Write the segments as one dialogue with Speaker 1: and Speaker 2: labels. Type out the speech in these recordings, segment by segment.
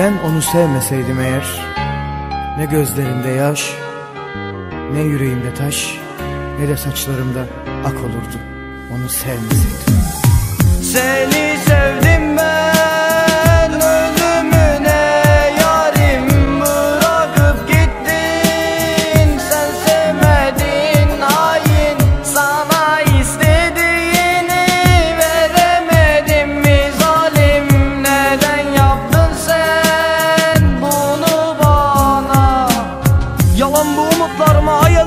Speaker 1: Ben onu sevmeseydim eğer Ne gözlerinde yaş Ne yüreğimde taş Ne de saçlarımda ak olurdu. Onu sevmeseydim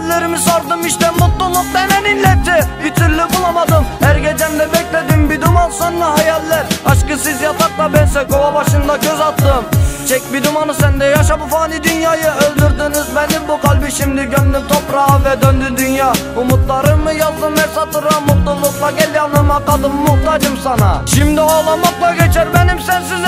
Speaker 2: hayallerimi sardım işte mutluluk denen illeti. Bir türlü bulamadım. Her gecemde bekledim. Bir duman sonra hayaller. Aşkı siz yatakta bense kova başında göz attım. Çek bir dumanı sen de yaşa bu fani dünyayı. Öldürdünüz benim bu kalbi şimdi gömdüm toprağa ve döndü dünya. Umutlarımı yazdım her satıra. Mutlulukla gel yanıma kadın muhtacım sana. Şimdi ağlamakla geçer benim sensiz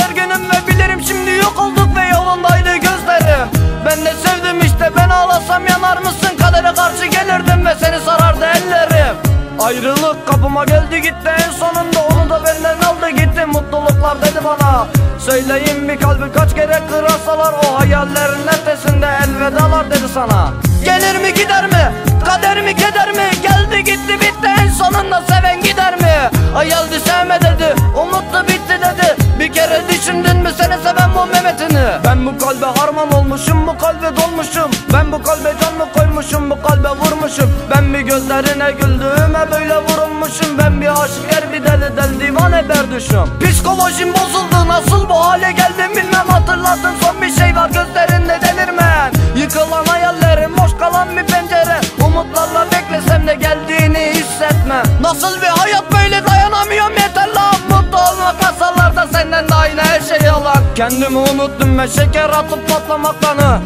Speaker 2: Ayrılık kapıma geldi gitti en sonunda onu da benden aldı gitti. Mutluluklar dedi bana Söyleyin bir kalbi kaç kere kırasalar o hayallerin ötesinde elvedalar dedi sana. Gelir mi gider mi kader mi keder mi? Geldi gitti bitti en sonunda seven gider mi? Hayaldi sevme dedi umutlu bitti dedi. Bir kere düşündün mü seni seven bu Mehmet'ini? Ben bu kalbe harman olmuşum bu kalbe dolmuşum. Ben bu kalbe can mı koymuşum bu kalbe vurmuşum. Ben bir gözlerine güldüğüme böyle vurulmuşum. Ben bir aşık er bir deli del divane berduşum Psikolojim bozuldu nasıl bu hale geldim bilmem. Hatırladım son bir şey var gözlerinde delirmen Yıkılan hayallerim boş kalan bir pencere. Umutlarla beklesem de geldiğini hissetme Nasıl bir hayat böyle dayanamıyorum. Yeter lan Mutlu olmak masalarda senden de aynı her şey yalan. Kendimi unuttum ve şeker atıp patlamaktanı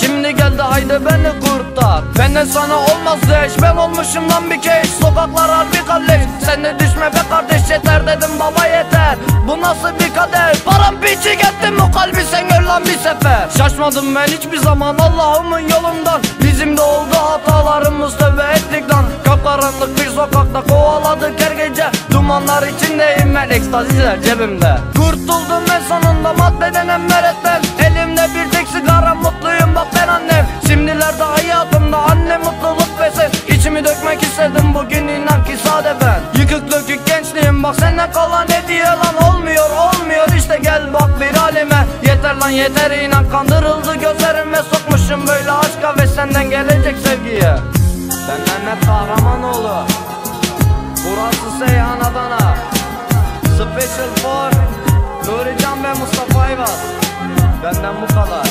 Speaker 2: Şimdi geldi haydi beni kurtar. Benden sana olmazdı eş ben olmuşum lan bir kez Sokaklar harbi kalleş. Sen de düşme be kardeş yeter dedim baba yeter. Bu nasıl bir kader? Param piçi ettim bu kalbi sen gör lan bir sefer. Şaşmadım ben hiçbir zaman Allah'ımın yolundan. Bizim de oldu hatalarımız tövbe ettik lan. Kapkaranlık bir sokakta kovaladık her gece. Dumanlar içindeyim ben ekstaziler cebimde. Kurtuldum ben sonunda madde denen meretten inan ki ben. Yıkık dökük gençliğim bak senden kalan hediye lan? Olmuyor olmuyor işte gel bak bir halime. Yeter lan yeter inan kandırıldı gözlerim ve sokmuşum böyle aşka ve senden gelecek sevgiye. Ben Mehmet Kahramanoğlu Burası Seyhan Adana. Special for Nurican ve Mustafa Ayvaz Benden bu kadar